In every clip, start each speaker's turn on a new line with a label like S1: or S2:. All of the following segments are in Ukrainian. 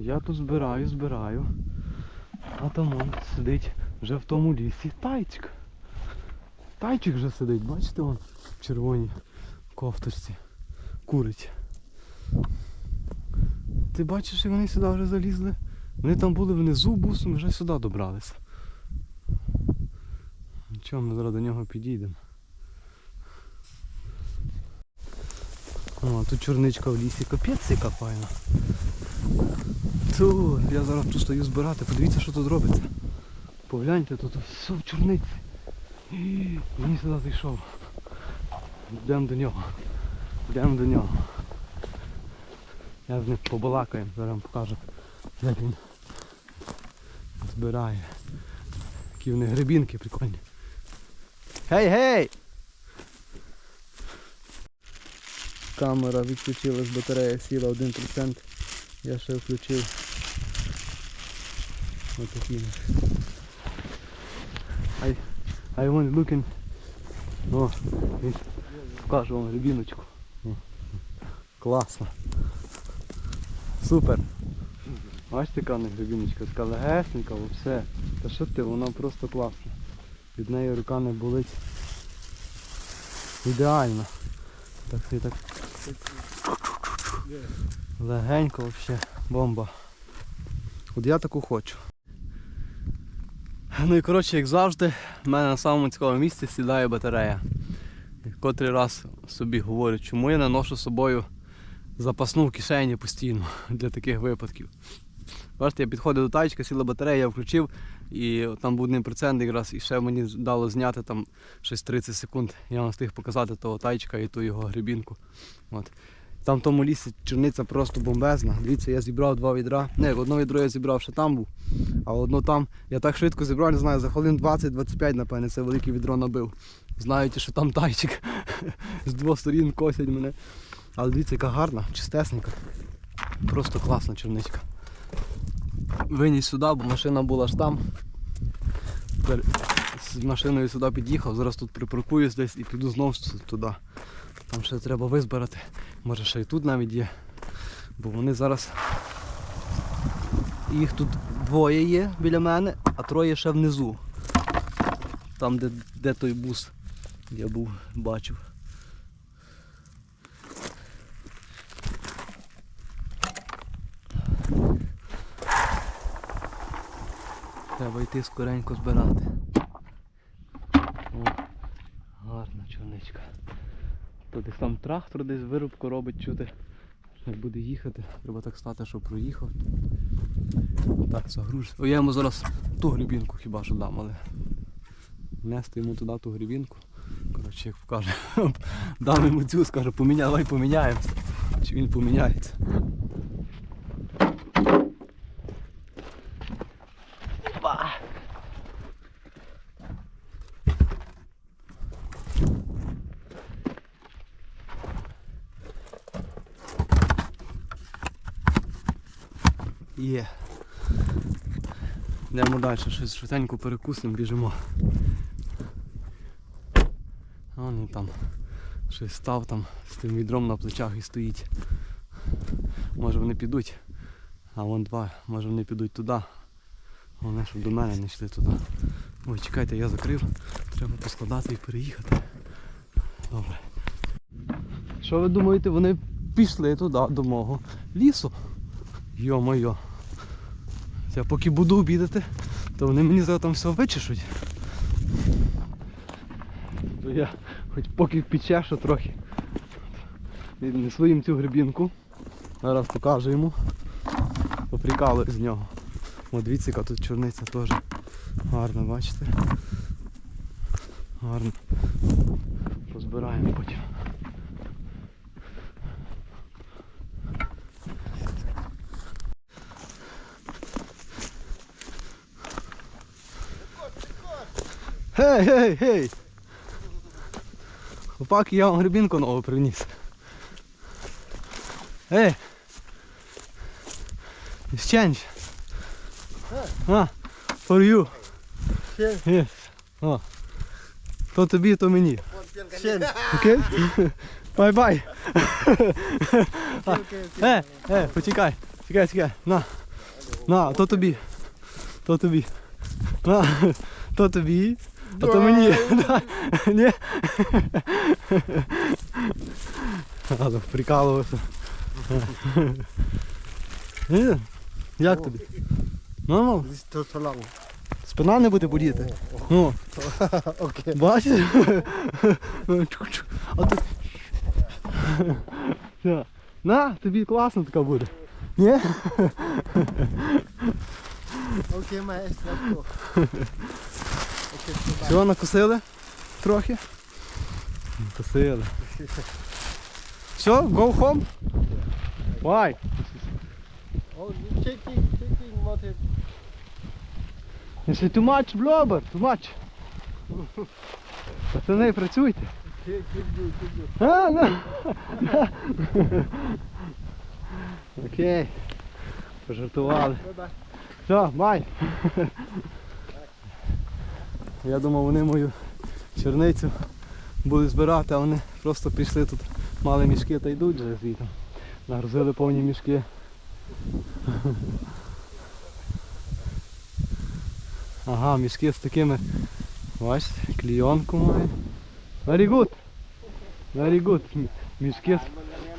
S1: Я тут збираю, збираю. А там он сидить вже в тому лісі. Тайчик. Тайчик вже сидить, бачите вон в червоній кофточці. Курить. Ти бачиш, як вони сюди вже залізли? Вони там були внизу бусом, вже сюди добралися. Нічого, ми зараз до нього підійдемо. О, тут чорничка в лісі, капець яка файна. Ту, я зараз тут стою збирати, подивіться, що тут робиться. Погляньте, тут все в чорниці. Він сюди зайшов. Йдемо до нього. Йдемо до нього. Я з ним побалакаю, зараз вам покажу, як він збирає. Які вони грибінки прикольні. Гей, гей! Камера відключилась, батарея сіла 1%. Я ще включив. Ось такі. I, I want looking. О, покажу вам рябіночку. Класно. Супер. Бачите, яка в них рябіночка, така легесенька, все. Та що ти, вона просто класна. Від неї рука не болить. Ідеально. Так так. Легенько взагалі. Бомба. От я таку хочу. Ну і коротше, як завжди, в мене на самому цікавому місці сідає батарея. Котрий раз собі говорю, чому я не ношу з собою запасну в кишені постійно для таких випадків. Бачите, я підходив до тачки, сіла батарея, я включив, і там був 1% якраз, і ще мені дало зняти там щось 30 секунд. Я вам встиг показати того тайчика і ту його грибінку. От. Там в тому лісі чорниця просто бомбезна. Дивіться, я зібрав два відра. Не, одно відро я зібрав, ще там був. А одно там я так швидко зібрав, не знаю, за хвилин 20-25, напевне, це велике відро набив. Знаєте, що там тайчик з двох сторін косять мене. Але дивіться, яка гарна, чистесенька. Просто класна чорничка. Виніс сюди, бо машина була ж там. Тепер з машиною сюди під'їхав, зараз тут припаркуюсь десь і піду знову туди. Там ще треба визбирати. Може ще і тут навіть є. Бо вони зараз. Їх тут двоє є біля мене, а троє ще внизу. Там, де, де той бус я був, бачив. Треба йти скоренько збирати. О, гарна чорничка. То десь там трактор десь вирубку робить чути. Як буде їхати, треба так стати, щоб проїхав. Так, загруж. О, я йому зараз ту грібінку хіба що дам, але нести йому туди ту грібінку. Коротше, як покаже, дам йому цю, скаже, поміняй, давай поміняємося. Чи він поміняється. Опа! Є. Йдемо далі, щось швиденько перекусимо, біжимо. А він там щось став там з тим відром на плечах і стоїть. Може вони підуть, а вон два, може вони підуть туди. Головне, щоб до мене не йшли туди. Ой, чекайте, я закрив. Треба поскладати і переїхати. Добре. Що ви думаєте, вони пішли туди до мого лісу? Йо-моє. Я поки буду обідати, то вони мені зараз там все вичешуть. То я хоч поки підчешу трохи. Віднесу їм цю грибінку. Зараз покажу йому. Поприкалую з нього. О, тут чорниця теж. Гарно, бачите? Гарно. Позбираємо потім. Гей, гей, гей! Хлопак, я вам грибінку нову приніс. Ей! Exchange. А, for you. Yes. О. То тобі, то мені. Окей? Бай-бай. Е, е, почекай. Чекай, чекай. На. На, то тобі. То тобі. На, то тобі. А то мені. Да. Ні. Ладно, прикалувався. Ні? Як тобі? Нормально? Спина не буде боліти. Ну, бачиш? А. Все. На, тобі класно така буде. Ні?
S2: Okay, my
S1: Все, накосили трохи? Накосили. Все, go home? Why?
S2: Oh, you checking, checking what it.
S1: Це too much blubber, too much. Пацани, працюйте.
S2: Keep, keep.
S1: А, ну. Окей. Пожартували. Все, бай. Я думав, вони мою черницю будуть збирати, а вони просто пішли тут, мали мішки та йдуть вже звідти. Нагрузили повні мішки. Ага, мішки з такими. Бачите, клійонку має. Very good. Very good. Мішки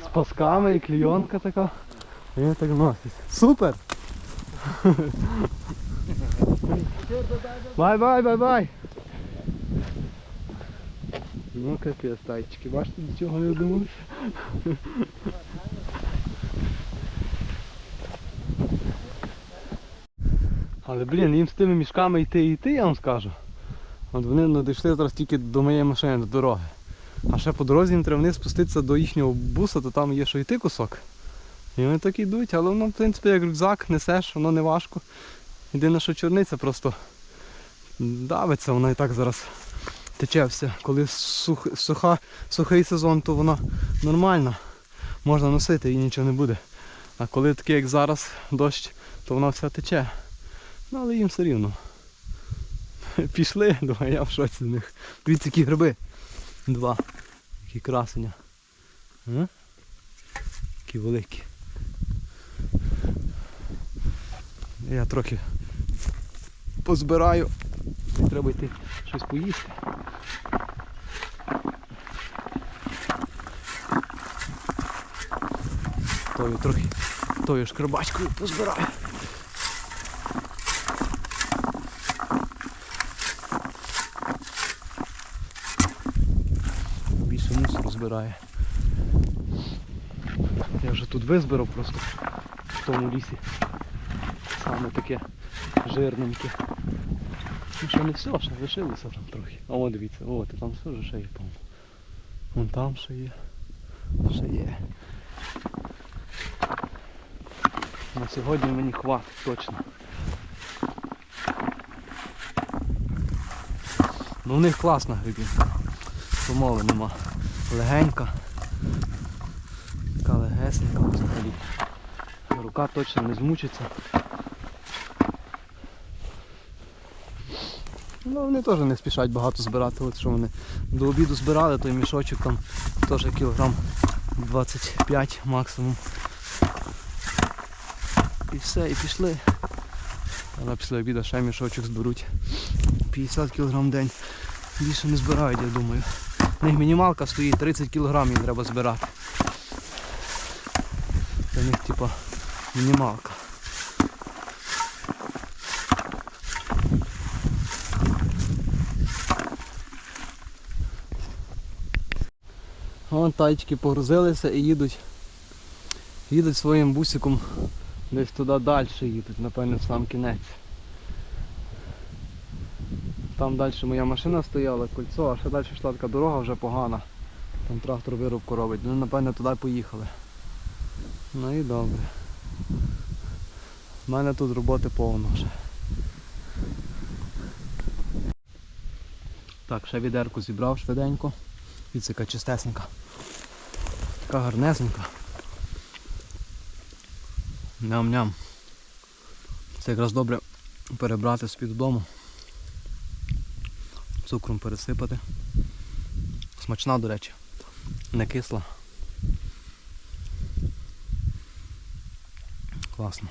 S1: з, з пасками і клійонка така. І так носить. Супер! Бай, бай, бай, бай. Ну капець, тайчики, бачите, до чого я думав? Але блін, їм з тими мішками йти і йти, я вам скажу. От вони не дійшли зараз тільки до моєї машини, до дороги. А ще по дорозі їм треба вниз спуститися до їхнього буса, то там є що йти кусок. І вони так йдуть, але воно, в принципі, як рюкзак несеш, воно не важко. Єдине, що чорниця просто давиться, вона і так зараз тече все. Коли сух, суха, сухий сезон, то вона нормальна. Можна носити і нічого не буде. А коли такий, як зараз, дощ, то вона вся тече. Ну, але їм все рівно. Пішли, думаю, я в шоці з них. Дивіться, які гриби. Два. Які красення. А? Які великі. Я трохи позбираю. І треба йти щось поїсти. Тою трохи тою шкарбачкою позбираю. Більше мусору збирає. Я вже тут визбирав просто в тому лісі. Саме таке жирненьке. Ну ще не все, ще лишилося там трохи. А от дивіться, от там все ще є, по-моєму. Вон там ще є. Ще є. На сьогодні мені хватить точно. Ну в них класна грибінка. Помови нема. Легенька. Така легесенька взагалі. Рука точно не змучиться. Ну вони теж не спішать багато збирати. От що вони до обіду збирали, той мішочок там теж кілограм 25 максимум. І все, і пішли. Але після обіду ще мішочок зберуть. 50 кг в день. Більше не збирають, я думаю. У них мінімалка стоїть, 30 кг їм треба збирати. У них типа мінімалка. Вон тайчики погрузилися і їдуть. Їдуть своїм бусиком десь туди далі їдуть, напевно, в сам кінець. Там далі моя машина стояла, кольцо, а ще далі йшла така дорога вже погана. Там трактор вирубку робить. Ну, напевно, туди поїхали. Ну і добре. У мене тут роботи повно вже. Так, ще відерку зібрав швиденько. Піцика чистесенька. Така гарнесенька. Ням-ням. Це якраз добре перебрати з-під додому. Цукром пересипати. Смачна, до речі, не кисла. Класно.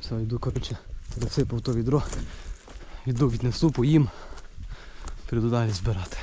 S1: Все, йду, коротше досипав то відро. відро віднесу, поїм. Прийду далі збирати.